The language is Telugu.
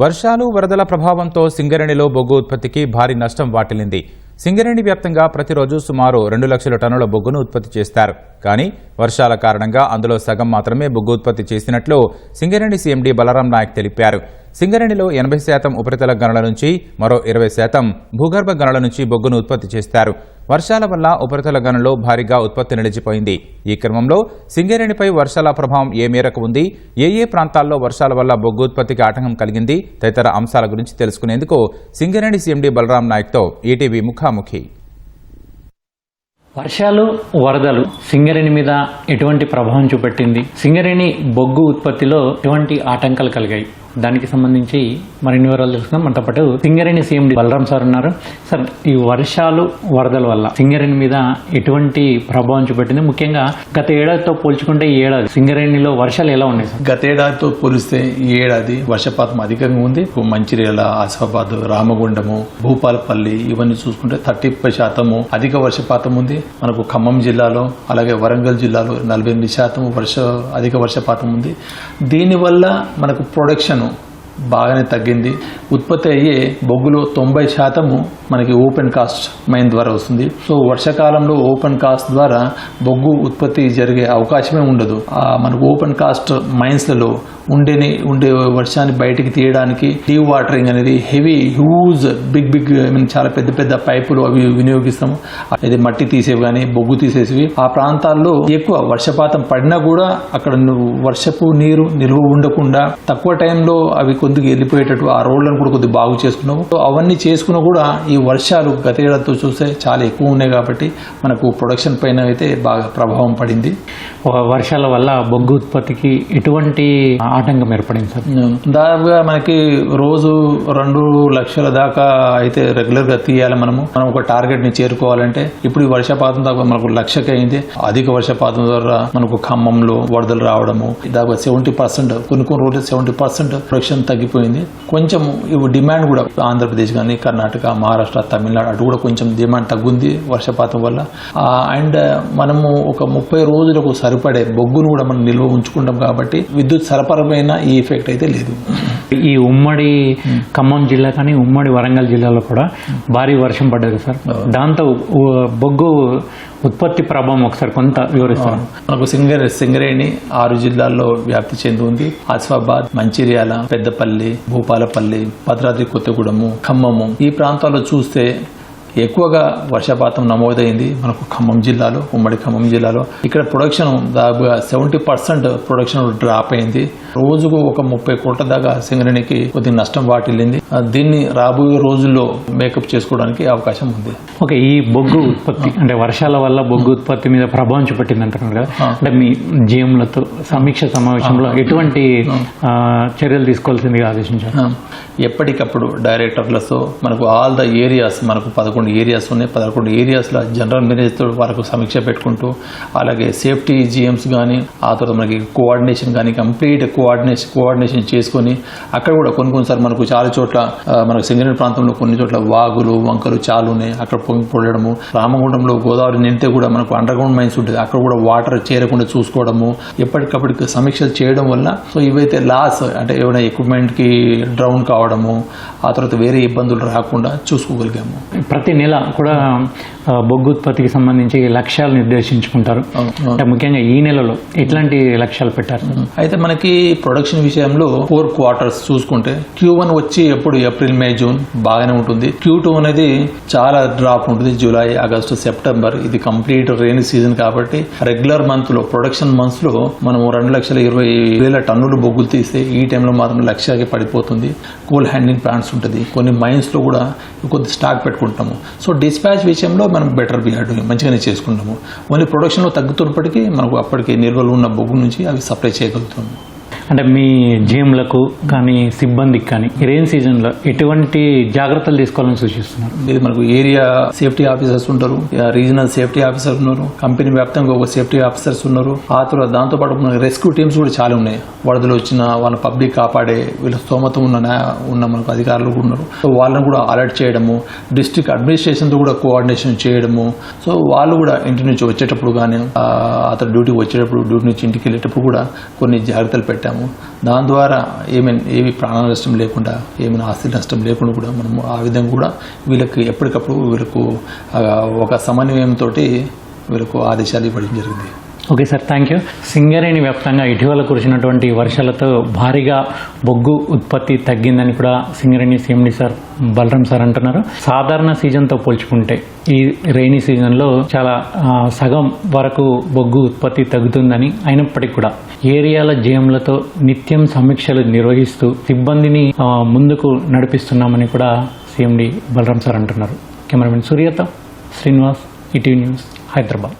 వర్షాలు వరదల ప్రభావంతో సింగరేణిలో బొగ్గు ఉత్పత్తికి భారీ నష్టం వాటిల్లింది. సింగరేణి వ్యాప్తంగా ప్రతిరోజు సుమారు రెండు లక్షల టన్నుల బొగ్గును ఉత్పత్తి చేస్తారు. కానీ వర్షాల కారణంగా అందులో సగం మాత్రమే బొగ్గు ఉత్పత్తి చేసినట్లు సింగరేణి సీఎండీ బలరాం నాయక్ తెలిపారు. సింగరేణిలో ఎనభై శాతం ఉపరితల గనుల నుంచి మరో ఇరవై శాతం భూగర్భ గనుల నుంచి బొగ్గును ఉత్పత్తి చేస్తారు. వర్షాల వల్ల ఉపరితల గనుల్లో భారీగా ఉత్పత్తి నిలిచిపోయింది. ఈ క్రమంలో సింగరేణిపై వర్షాల ప్రభావం ఏ మేరకు ఉంది? ఏ ఏ ప్రాంతాల్లో వర్షాల వల్ల బొగ్గు ఉత్పత్తికి ఆటంకం కలిగింది? తదితర అంశాల గురించి తెలుసుకునేందుకు సింగరేణి సీఎండీ బలరాం నాయక్తో ఈటీవీ ముఖాముఖి. వర్షాలు వరదలు సింగరేణి మీద ఎటువంటి ప్రభావం చూపెట్టింది? సింగరేణి బొగ్గు ఉత్పత్తిలో ఎటువంటి ఆటంకాలు కలిగాయి? దానికి సంబంధించి మరిన్ని వివరాలు తెలుసుకుందాం. మనతో పాటు సింగరేణి సీఎం బలరాం సార్ ఉన్నారు. సార్ ఈ వర్షాలు వరదల వల్ల సింగరేణి మీద ఎటువంటి ప్రభావం చూపెట్టింది? ముఖ్యంగా గత ఏడాదితో పోల్చుకుంటే ఈ ఏడాది సింగరేణిలో వర్షాలు ఎలా ఉన్నాయి సార్? గతేడాదితో పోలిస్తే ఈ ఏడాది వర్షపాతం అధికంగా ఉంది. మంచిర్యాల ఆసిఫాబాద్ రామగుండము భూపాలపల్లి ఇవన్నీ చూసుకుంటే థర్టీ శాతము అధిక వర్షపాతం ఉంది. మనకు ఖమ్మం జిల్లాలో అలాగే వరంగల్ జిల్లాలో నలభై ఎనిమిది శాతం వర్ష అధిక వర్షపాతం ఉంది. దీనివల్ల మనకు ప్రొడక్షన్ బాగానే తగ్గింది. ఉత్పత్తి అయ్యే బొగ్గులో తొంభై శాతము మనకి ఓపెన్ కాస్ట్ మైన్ ద్వారా వస్తుంది. సో వర్షాకాలంలో ఓపెన్ కాస్ట్ ద్వారా బొగ్గు ఉత్పత్తి జరిగే అవకాశమే ఉండదు. మనకు ఓపెన్ కాస్ట్ మైన్స్లలో ఉండేని ఉండే వర్షాన్ని బయటికి తీయడానికి డీ వాటరింగ్ అనేది హెవీ హ్యూజ్ బిగ్ బిగ్ చాలా పెద్ద పెద్ద పైపులు అవి వినియోగిస్తాము. అది మట్టి తీసేవి కానీ బొగ్గు తీసేసేవి. ఆ ప్రాంతాల్లో ఎక్కువ వర్షపాతం పడినా కూడా అక్కడ వర్షపు నీరు నిల్వ ఉండకుండా తక్కువ టైంలో అవి కొద్దిగా వెళ్ళిపోయేటట్టు ఆ రోడ్లను కూడా కొద్దిగా బాగు చేసుకున్నాము. సో అవన్నీ చేసుకున్నా కూడా ఈ ఈ వర్షాలు గత ఏడాదితో చూస్తే చాలా ఎక్కువ ఉన్నాయి కాబట్టి మనకు ప్రొడక్షన్ పైన అయితే బాగా ప్రభావం పడింది. వర్షాల వల్ల బొగ్గు ఉత్పత్తికి ఎటువంటి ఆటంకం ఏర్పడింది సార్? దాదాపుగా మనకి రోజు రెండు లక్షల దాకా అయితే రెగ్యులర్గా తీయాలి మనము. మనం ఒక టార్గెట్ని చేరుకోవాలంటే ఇప్పుడు ఈ వర్షపాతం దాకా మనకు లక్షకి అయింది. అధిక వర్షపాతం ద్వారా మనకు ఖమ్మంలో వరదలు రావడము దాదాపు సెవెంటీ పర్సెంట్ కొన్ని కొన్ని రోజులు సెవెంటీ పర్సెంట్ ప్రొడక్షన్ తగ్గిపోయింది. కొంచెం ఇవి డిమాండ్ కూడా ఆంధ్రప్రదేశ్ కానీ కర్ణాటక మహారాష్ట్ర తమిళనాడు అటు కూడా కొంచెం డిమాండ్ తగ్గుంది వర్షపాతం వల్ల. అండ్ మనము ఒక ముప్పై రోజులకు సరిపడే బొగ్గును కూడా మనం నిల్వ ఉంచుకుంటాం కాబట్టి విద్యుత్ సరఫరా పైన ఈ ఎఫెక్ట్ అయితే లేదు. ఈ ఉమ్మడి ఖమ్మం జిల్లా కానీ ఉమ్మడి వరంగల్ జిల్లాలో కూడా భారీ వర్షం పడ్డది సార్? దాంతో బొగ్గు ఉత్పత్తి ప్రభావం ఒకసారి కొంత వివరిస్తారు? మనకు సింగర్ సింగరేణి ఆరు జిల్లాల్లో వ్యాప్తి చెంది ఉంది ఆసిఫాబాద్ మంచిర్యాల పెద్దపల్లి భూపాలపల్లి భద్రాద్రి కొత్తగూడెము ఖమ్మము. ఈ ప్రాంతాల్లో చూస్తే ఎక్కువగా వర్షపాతం నమోదైంది మనకు ఖమ్మం జిల్లాలో ఉమ్మడి ఖమ్మం జిల్లాలో. ఇక్కడ ప్రొడక్షన్ దాదాపుగా సెవెంటీ పర్సెంట్ ప్రొడక్షన్ డ్రాప్ అయింది. రోజుకు ఒక ముప్పై కోట్ల దాకా సింగరేణికి కొద్దిగా నష్టం వాటిల్లింది. దీన్ని రాబోయే రోజుల్లో మేకప్ చేసుకోవడానికి అవకాశం ఉంది. ఓకే ఈ బొగ్గు ఉత్పత్తి అంటే వర్షాల వల్ల బొగ్గు ఉత్పత్తి మీద ప్రభావం చూపెట్టింది అంటున్నారు కదా అంటే మీ జీఎంలతో సమీక్ష సమావేశంలో ఎటువంటి చర్యలు తీసుకోవాల్సిందిగా ఆదేశించారు? ఎప్పటికప్పుడు డైరెక్టర్లతో మనకు ఆల్ ద ఏరియాస్ మనకు పదకొండు ఏరియాస్ ఉన్నాయి. పదకొండు ఏరియాస్లో జనరల్ మేనేజర్తో వరకు సమీక్ష పెట్టుకుంటూ అలాగే సేఫ్టీ జిఎమ్స్ కానీ ఆ తర్వాత మనకి కోఆర్డినేషన్ కానీ కంప్లీట్ కోఆర్డినేషన్ కోఆర్డినేషన్ చేసుకొని అక్కడ కూడా కొన్ని కొన్నిసార్లు మనకు చాలా చోట్ల మనకు సింగరేణి ప్రాంతంలో కొన్ని చోట్ల వాగులు వంకలు చాలా ఉన్నాయి. అక్కడ పొంగి పొడడము రామగుండంలో గోదావరి నిండితే కూడా మనకు అండర్ గ్రౌండ్ మైన్స్ ఉంటుంది అక్కడ కూడా వాటర్ చేరకుండా చూసుకోవడము. ఎప్పటికప్పటికి సమీక్షలు చేయడం వల్ల సో ఇవైతే లాస్ అంటే ఏమైనా ఎక్విప్మెంట్కి డ్రౌన్ కావడము ఆ తర్వాత వేరే ఇబ్బందులు రాకుండా చూసుకోగలిగాము. ప్రతి నెల కూడా బొగ్గు ఉత్పత్తికి సంబంధించి లక్ష్యాలు నిర్దేశించుకుంటారు. అంటే ముఖ్యంగా ఈ నెలలో ఎట్లాంటి లక్ష్యాలు పెట్టారు? అయితే మనకి ప్రొడక్షన్ విషయంలో ఫోర్ క్వార్టర్స్ చూసుకుంటే క్యూ వన్ వచ్చి ఎప్పుడు ఏప్రిల్ మే జూన్ బాగానే ఉంటుంది. క్యూ టూ అనేది చాలా డ్రాప్ ఉంటుంది. జూలై ఆగస్టు సెప్టెంబర్ ఇది కంప్లీట్ రెయిన్ సీజన్ కాబట్టి రెగ్యులర్ మంత్లో ప్రొడక్షన్ మంత్స్లో మనం రెండు లక్షల ఇరవై వేల టన్నులు బొగ్గులు తీస్తే ఈ టైంలో మాత్రం లక్షకి పడిపోతుంది. కోల్ హ్యాండింగ్ ప్లాంట్స్ ఉంటుంది. కొన్ని మైన్స్లో కూడా కొద్ది స్టాక్ పెట్టుకుంటాము. సో డిస్పాచ్ విషయంలో మనం బెటర్ బిహేవ్ మంచిగానే చేసుకుంటాము. ఓన్లీ ప్రొడక్షన్లో తగ్గుతున్నప్పటికీ మనకు అప్పటికి నిల్వలు ఉన్న బొగ్గు నుంచి అవి సప్లై చేయగలుగుతాము. అంటే మీ జీఎంలకు కానీ సిబ్బందికి కానీ రెయిన్ సీజన్లో ఎటువంటి జాగ్రత్తలు తీసుకోవాలని సూచిస్తున్నారు? ఇది మనకు ఏరియా సేఫ్టీ ఆఫీసర్స్ ఉంటారు. రీజనల్ సేఫ్టీ ఆఫీసర్ ఉన్నారు. కంపెనీ వ్యాప్తంగా ఒక సేఫ్టీ ఆఫీసర్స్ ఉన్నారు. ఆ తర్వాత దాంతో పాటు రెస్క్యూ టీమ్స్ కూడా చాలా ఉన్నాయి. వరదలు వచ్చిన వాళ్ళ పబ్లిక్ కాపాడే వీళ్ళ స్తోమత ఉన్న ఉన్న మనకు అధికారులు కూడా ఉన్నారు. సో వాళ్ళని కూడా అలర్ట్ చేయడము డిస్ట్రిక్ట్ అడ్మినిస్ట్రేషన్తో కూడా కోఆర్డినేషన్ చేయడము. సో వాళ్ళు కూడా ఇంటి నుంచి వచ్చేటప్పుడు కానీ అతను డ్యూటీకి వచ్చేటప్పుడు డ్యూటీ నుంచి ఇంటికి వెళ్ళేటప్పుడు కూడా కొన్ని జాగ్రత్తలు పెట్టాము. చేశాము దాని ద్వారా ఏమైనా ఏమి ప్రాణ నష్టం లేకుండా ఏమైనా ఆస్తి నష్టం లేకుండా కూడా మనము ఆ విధంగా కూడా వీళ్ళకి ఎప్పటికప్పుడు వీళ్ళకు ఒక సమన్వయంతో వీళ్ళకు ఆదేశాలు ఇవ్వడం జరిగింది. Okay sir thank you Singareni వ్యాప్తంగా ఇటీవల కురిసినటువంటి వర్షాలతో భారీగా బొగ్గు ఉత్పత్తి తగ్గిందని కూడా Singareni CMD sir Balaram sir అంటున్నారు. సాధారణ సీజన్తో పోల్చుకుంటే ఈ రైనీ సీజన్లో చాలా సగం వరకు బొగ్గు ఉత్పత్తి తగ్గుతుందని అయినప్పటికీ కూడా ఏరియాల జేఎంలతో నిత్యం సమీక్షలు నిర్వహిస్తూ సిబ్బందిని ముందుకు నడిపిస్తున్నామని కూడా సీఎండి బలరాం సార్ అంటున్నారు. కెమెరామెన్ సూర్యత శ్రీనివాస్ ఈటీవీ న్యూస్ హైదరాబాద్.